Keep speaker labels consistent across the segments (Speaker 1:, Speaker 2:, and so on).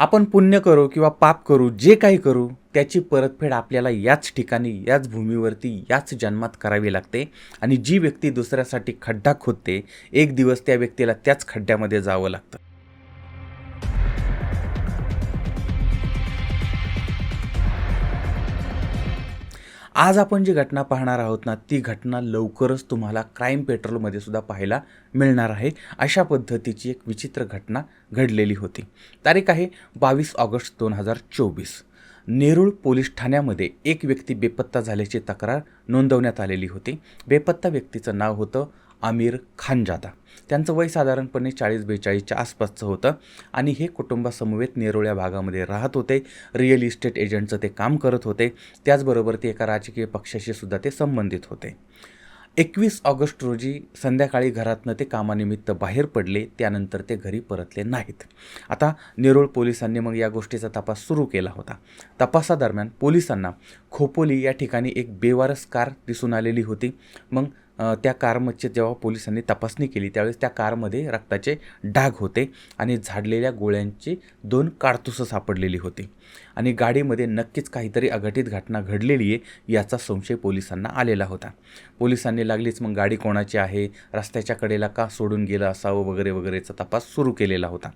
Speaker 1: आपण पुण्य करू किंवा पाप करू जे काही करू त्याची परतफेड आपल्याला याच ठिकाणी याच भूमीवरती याच जन्मात करावी लागते. आणि जी व्यक्ती दुसऱ्यासाठी खड्डा खोदते एक दिवस त्या व्यक्तीला त्याच खड्ड्यामध्ये जावं लागतं. आज आपण जी घटना पाहणार आहोत ना ती घटना लवकरच तुम्हाला क्राईम पेट्रोलमध्ये सुद्धा पाहायला मिळणार आहे. अशा पद्धतीची एक विचित्र घटना घडलेली होती. तारीख आहे बावीस ऑगस्ट दोन हजार चोवीस. नेरूळ पोलीस ठाण्यामध्ये एक व्यक्ती बेपत्ता झाल्याची तक्रार नोंदवण्यात आलेली होती. बेपत्ता व्यक्तीचं नाव होतं आमिर खानजादा त्यांचं वय साधारणपणे चाळीस बेचाळीसच्या आसपासचं होतं आणि हे कुटुंबासमवेत नेरोळ्या भागामध्ये राहत होते. रिअल इस्टेट एजंटचं ते काम करत होते. त्याचबरोबर ते एका राजकीय पक्षाशी सुद्धा ते संबंधित होते. एकवीस ऑगस्ट रोजी संध्याकाळी घरातनं ते कामानिमित्त बाहेर पडले. त्यानंतर ते घरी परतले नाहीत. आता नेरूळ पोलिसांनी मग या गोष्टीचा तपास सुरू केला होता. तपासादरम्यान पोलिसांना खोपोली या ठिकाणी एक बेवारस कार दिसून आलेली होती. मग त्या कारमध्ये जेव्हा पोलिसांनी तपासणी केली त्यावेळेस त्या कारमध्ये रक्ताचे डाग होते आणि झाडलेल्या गोळ्यांची दोन काडतुसं सापडलेली होती. आणि गाडीमध्ये नक्कीच काहीतरी अघटित घटना घडलेली आहे याचा संशय पोलिसांना आलेला होता. पोलिसांनी लागलीच मग गाडी कोणाची आहे रस्त्याच्या कडेला का सोडून गेलं असावं वगैरे वगैरेचा तपास सुरू केलेला होता.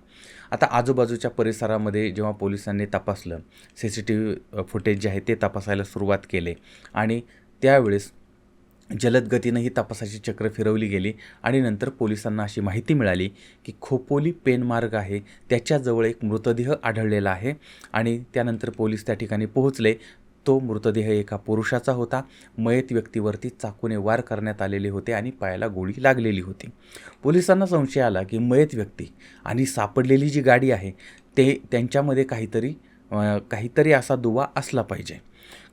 Speaker 1: आता आजूबाजूच्या परिसरामध्ये जेव्हा पोलिसांनी तपासलं C C T V footage जे आहे ते तपासायला सुरुवात केले आणि त्यावेळेस जलद गतीनं ही तपासाची चक्र फिरवली गेली आणि नंतर पोलिसांना अशी माहिती मिळाली की खोपोली पेनमार्ग आहे. त्याच्याजवळ एक मृतदेह आढळलेला आहे आणि त्यानंतर पोलीस त्या ठिकाणी पोहोचले. तो मृतदेह एका पुरुषाचा होता. मयत व्यक्तीवरती चाकूने वार करण्यात आलेले होते आणि पायाला गोळी लागलेली होती. पोलिसांना संशय आला की मयत व्यक्ती आणि सापडलेली जी गाडी आहे ते त्यांच्यामध्ये काहीतरी काहीतरी असा दुवा असला पाहिजे.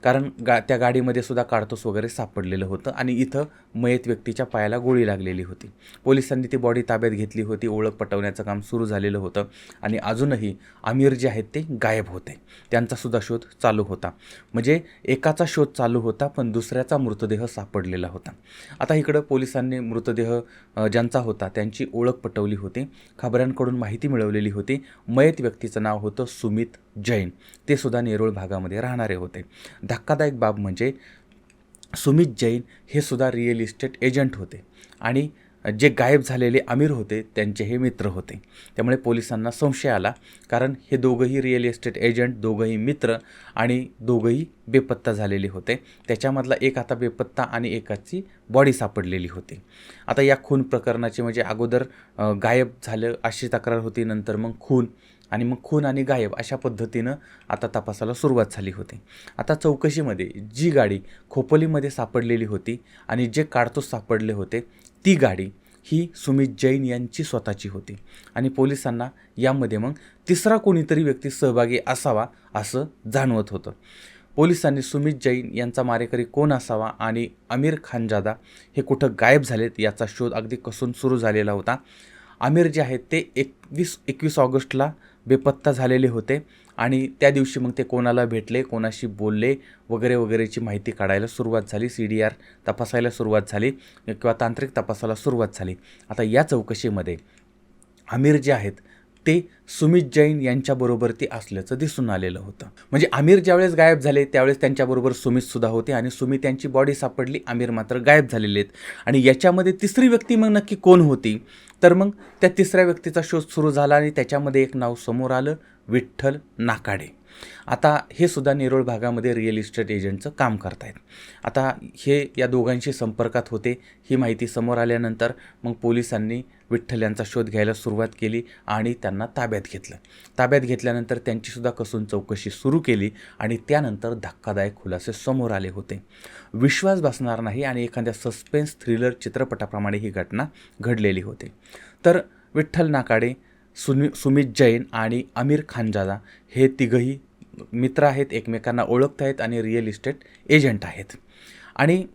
Speaker 1: कारण गा त्या गाडीमध्ये सुद्धा काढतोस वगैरे सापडलेलं होतं आणि इथं मयत व्यक्तीच्या पायाला गोळी लागलेली होती. पोलिसांनी ती बॉडी ताब्यात घेतली होती ओळख पटवण्याचं काम सुरू झालेलं होतं आणि अजूनही आमिर जे आहेत ते गायब होते. त्यांचासुद्धा शोध चालू होता. म्हणजे एकाचा शोध चालू होता पण दुसऱ्याचा मृतदेह सापडलेला होता. आता इकडं पोलिसांनी मृतदेह ज्यांचा होता त्यांची ओळख पटवली होती. खबऱ्यांकडून माहिती मिळवलेली होती. मयत व्यक्तीचं नाव होतं सुमित जैन ते सुद्धा नेरूळ भागामध्ये राहणारे होते. धक्कादायक बाब म्हणजे सुमित जैन हे सुद्धा रिअल इस्टेट एजंट होते आणि जे गायब झालेले आमिर होते त्यांचे हे मित्र होते. त्यामुळे पोलिसांना संशय आला कारण हे दोघंही रिअल इस्टेट एजंट दोघंही मित्र आणि दोघंही बेपत्ता झालेले होते. त्याच्यामधला एक आता बेपत्ता आणि एकाची बॉडी सापडलेली होती. आता या खून प्रकरणाची म्हणजे अगोदर गायब झालं अशी तक्रार होती नंतर मग खून आणि मग खून आणि गायब अशा पद्धतीनं आता तपासाला सुरुवात झाली होती. आता चौकशीमध्ये जी गाडी खोपोलीमध्ये सापडलेली होती आणि जे काडतूस सापडले होते ती गाडी ही सुमित जैन यांची स्वतःची होती. आणि पोलिसांना यामध्ये मग तिसरा कोणीतरी व्यक्ती सहभागी असावा असं जाणवत होतं. पोलिसांनी सुमित जैन यांचा मारेकरी कोण असावा आणि आमिर खानजादा हे कुठं गायब झालेत याचा शोध अगदी कसून सुरू झालेला होता. आमिर जे आहेत ते एकवीस एकवीस ऑगस्टला बेपत्ता झालेले होते आणि त्या दिवशी मग ते कोणाला भेटले कोणाशी बोलले वगैरे वगैरेची माहिती काढायला सुरुवात झाली. सी डी आर तपासायला सुरुवात झाली किंवा तांत्रिक तपासाला सुरुवात झाली. आता या चौकशीमध्ये आमिर जे आहेत ते सुमित जैन यांच्याबरोबर ते असल्याचं दिसून आलेलं होतं. म्हणजे आमिर ज्यावेळेस गायब झाले त्यावेळेस त्यांच्याबरोबर सुमितसुद्धा होते आणि सुमित यांची बॉडी सापडली आमिर मात्र गायब झालेले आहेत. आणि याच्यामध्ये तिसरी व्यक्ती मग नक्की कोण होती? तर मग त्या तिसऱ्या व्यक्तीचा शोध सुरू झाला आणि त्याच्यामध्ये एक नाव समोर आलं विठ्ठल नाकाडे. आता हे सुद्धा नेरोळ भागामध्ये रिअल इस्टेट एजंटचं काम करतायत. आता हे या दोघांशी संपर्कात होते ही माहिती समोर आल्यानंतर मग पोलिसांनी विठ्ठल यांचा शोध घ्यायला सुरुवात केली आणि त्यांना ताब्यात घेतलं. ताब्यात घेतल्यानंतर त्यांचीसुद्धा कसून चौकशी सुरू केली आणि त्यानंतर धक्कादायक खुलासे समोर आले होते. विश्वास बसणार नाही आणि एखाद्या सस्पेन्स थ्रिलर चित्रपटाप्रमाणे ही घटना घडलेली होती. तर विठ्ठल नाकाडे सुनी सुमित जैन आणि आमिर खानजादा हे तिघंही मित्र आहेत एकमेकांना ओळखत आहेत आणि रिअल इस्टेट एजंट आहेत. आणि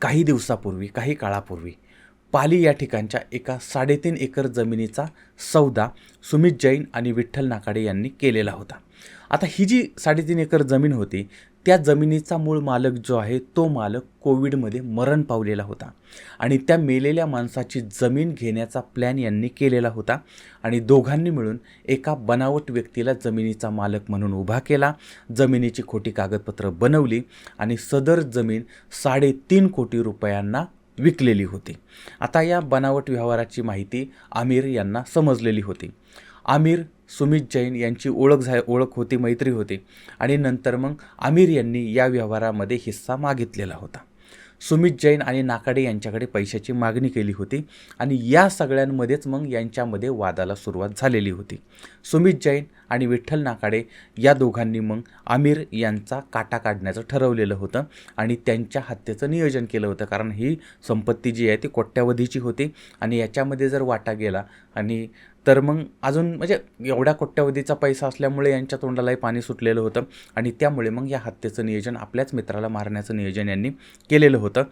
Speaker 1: काही दिवसापूर्वी काही काळापूर्वी पाली या ठिकाणच्या एका साडेतीन एकर जमिनीचा सौदा सुमित जैन आणि विठ्ठल नाकाडे यांनी केलेला होता. आता ही जी साडेतीन एकर जमीन होती त्या जमिनीचा मूळ मालक जो आहे तो मालक कोविडमध्ये मरण पावलेला होता आणि त्या मेलेल्या माणसाची जमीन घेण्याचा प्लॅन यांनी केलेला होता आणि दोघांनी मिळून एका बनावट व्यक्तीला जमिनीचा मालक म्हणून उभा केला जमिनीची खोटी कागदपत्र बनवली आणि सदर जमीन साडेतीन कोटी रुपयांना विकलेली होती. आता या बनावट व्यवहाराची माहिती आमिर यांना समजलेली होती. आमिर सुमित जैन यांची ओळख झा ओळख होती मैत्री होती आणि नंतर मग आमिर यांनी या व्यवहारामध्ये हिस्सा मागितलेला होता. सुमित जैन आणि नाकाडे यांच्याकडे पैशाची मागणी केली होती आणि या सगळ्यांमध्येच मग यांच्यामध्ये वादाला सुरुवात झालेली होती. सुमित जैन आणि विठ्ठल नाकाडे या दोघांनी मग आमिर यांचा काटा काढण्याचं ठरवलेलं होतं आणि त्यांच्या हत्येचं नियोजन केलं होतं. कारण ही संपत्ती जी आहे ती कोट्यावधीची होती आणि याच्यामध्ये जर वाटा गेला आणि तर मग अजून म्हणजे एवढ्या कोट्यावधीचा पैसा असल्यामुळे यांच्या तोंडालाही पाणी सुटलेलं होतं. आणि त्यामुळे मग या हत्येचं नियोजन आपल्याच मित्राला मारण्याचं नियोजन यांनी केलेलं होतं.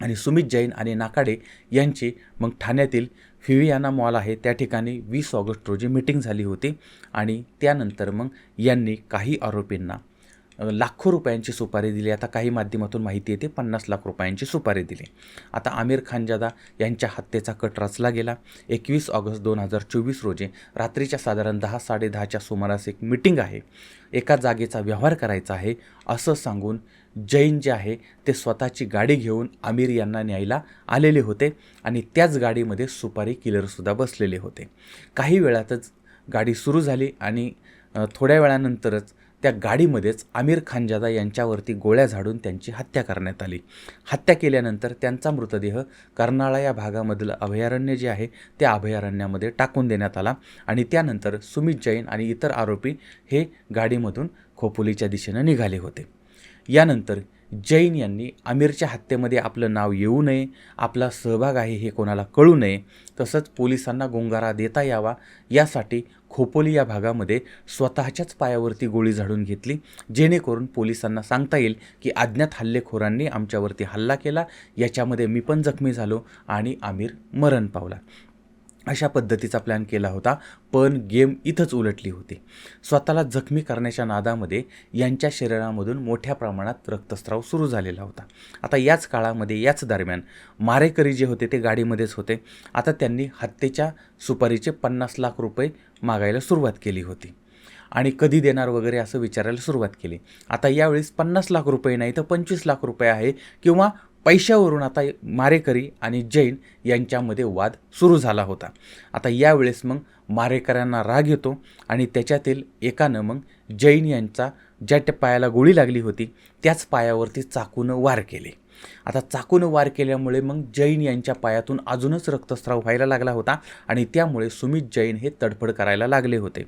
Speaker 1: आणि सुमित जैन आणि नाकाडे यांची मग ठाण्यातील फिवियाना मॉल आहे. त्या ठिकाणी वीस ऑगस्ट रोजी मिटिंग झाली होती. आणि त्यानंतर मग यांनी काही आरोपींना लाखो रुपयांची सुपारी दिली. आता काही माध्यमातून माहिती येते पन्नास लाख रुपयांची सुपारी दिली. आता आमिर खानजादा यांच्या हत्येचा कट रचला गेला. एकवीस ऑगस्ट दोन हजार चोवीस रोजी रात्रीच्या साधारण दहा साडेदहाच्या सुमारास एक मिटिंग आहे. एका जागेचा व्यवहार करायचा आहे असं सांगून जैन जे आहे ते स्वतःची गाडी घेऊन आमिर यांना न्यायला आलेले होते आणि त्याच गाडीमध्ये सुपारी किलरसुद्धा बसलेले होते. काही वेळातच गाडी सुरू झाली आणि थोड्या वेळानंतरच त्या गाडीमध्येच आमिर खानजादा यांच्यावरती गोळ्या झाडून त्यांची हत्या करण्यात आली. हत्या केल्यानंतर त्यांचा मृतदेह कर्नाळा या भागामधलं अभयारण्य जे आहे त्या अभयारण्यामध्ये टाकून देण्यात आला आणि त्यानंतर सुमित जैन आणि इतर आरोपी हे गाडीमधून खोपोलीच्या दिशेनं निघाले होते. यानंतर जैन यांनी आमिरच्या हत्येमध्ये आपलं नाव येऊ नये आपला सहभाग आहे हे कोणाला कळू नये तसंच पोलिसांना गोंगारा देता यावा यासाठी खोपोली या भागामध्ये स्वतःच्याच पायावरती गोळी झाडून घेतली जेणेकरून पोलिसांना सांगता येईल की अज्ञात हल्लेखोरांनी आमच्यावरती हल्ला केला याच्यामध्ये मी पण जखमी झालो आणि आमिर मरण पावला. अशा पद्धतीचा प्लॅन केला होता पण गेम इथंच उलटली होती. स्वतःला जखमी करण्याच्या नादामध्ये यांच्या शरीरामधून मोठ्या प्रमाणात रक्तस्राव सुरू झालेला होता. आता याच काळामध्ये याच दरम्यान मारेकरी जे होते ते गाडीमध्येच होते. आता त्यांनी हत्येच्या सुपारीचे पन्नास लाख रुपये मागायला सुरुवात केली होती. आणि कधी देणार वगैरे असं विचारायला सुरुवात केली. आता यावेळेस पन्नास लाख रुपये नाही तर पंचवीस लाख रुपये आहे किंवा पैशावरून आता मारेकरी आणि जैन यांच्यामध्ये वाद सुरू झाला होता. आता यावेळेस मग मारेकऱ्यांना राग येतो आणि त्याच्यातील एकानं मग जैन यांचा ज्या त्या पायाला गोळी लागली होती. त्याच पायावरती चाकूनं वार केले. आता चाकूनं वार केल्यामुळे मग जैन यांच्या पायातून अजूनच रक्तस्राव व्हायला लागला होता आणि त्यामुळे सुमित जैन हे तडफड करायला लागले होते.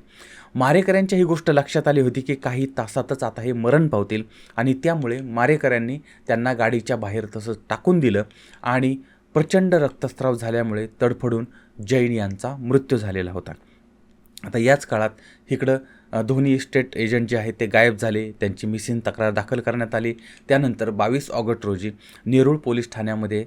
Speaker 1: मारेकऱ्यांच्या ही गोष्ट लक्षात आली होती की काही तासातच आता हे मरण पावतील. आणि त्यामुळे मारेकऱ्यांनी त्यांना गाडीच्या बाहेर तसंच टाकून दिलं आणि प्रचंड रक्तस्राव झाल्यामुळे तडफडून जैन यांचा मृत्यू झालेला होता. आता याच काळात इकडं धोनी इस्टेट एजंट जे आहेत ते गायब झाले त्यांची मिसिंग तक्रार दाखल करण्यात आली. त्यानंतर बावीस ऑगस्ट रोजी नेरूळ पोलीस ठाण्यामध्ये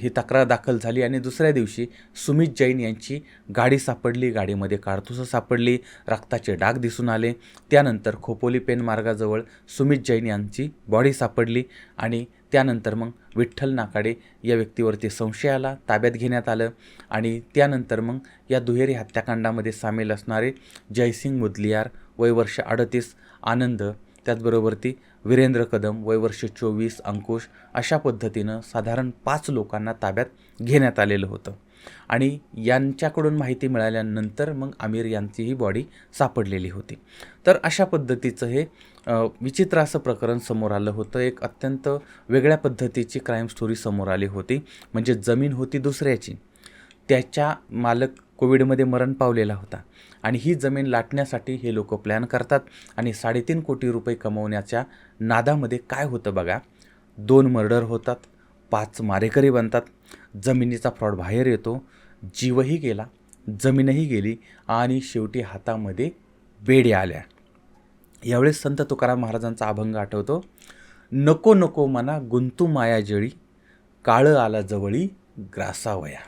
Speaker 1: ही तक्रार दाखल झाली आणि दुसऱ्या दिवशी सुमित जैन यांची गाडी सापडली. गाडीमध्ये काडतुसं सापडली रक्ताचे डाग दिसून आले. त्यानंतर खोपोली पेन मार्गाजवळ सुमित जैन यांची बॉडी सापडली आणि त्यानंतर मग विठ्ठल नाकाडे या व्यक्तीवरती संशय आला ताब्यात घेण्यात आलं आणि त्यानंतर मग या दुहेरी हत्याकांडामध्ये सामील असणारे जयसिंग मुदलियार वयवर्ष अडतीस आनंद त्याचबरोबर ती वीरेंद्र कदम वयवर्ष चोवीस अंकुश अशा पद्धतीनं साधारण पाच लोकांना ताब्यात घेण्यात आलेलं होतं. आणि यांच्याकडून माहिती मिळाल्यानंतर मग आमिर यांची ही बॉडी सापडलेली होती. तर अशा पद्धतीचं हे विचित्र असं प्रकरण समोर आलं होतं. एक अत्यंत वेगळ्या पद्धतीची क्राईम स्टोरी समोर आली होती. म्हणजे जमीन होती दुसऱ्याची. त्याच्या मालक कोविडमध्ये मरण पावलेला होता. आणि ही जमीन लाटण्यासाठी हे लोक प्लॅन करतात आणि साडेतीन कोटी रुपये कमवण्याच्या नादामध्ये काय होतं बघा? दोन मर्डर होतात पाच मारेकरी बनतात. जमिनीचा फ्रॉड बाहेर येतो जीवही गेला जमीनही गेली आणि शेवटी हातामध्ये बेड्या आल्या. यावेळेस संत तुकाराम महाराजांचा अभंग आठवतो नको नको मना गुंतू माया जळी काळं आला जवळी ग्रासावया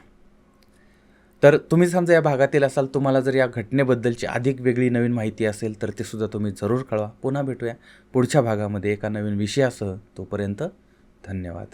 Speaker 1: तर तुम्ही समजा या भागातील असाल तुम्हाला जर या घटनेबद्दलची अधिक वेगळी नवीन माहिती असेल तर ते सुद्धा तुम्ही जरूर कळवा. पुन्हा भेटूया पुढच्या भागामध्ये एका नवीन विषयासह. तोपर्यंत धन्यवाद.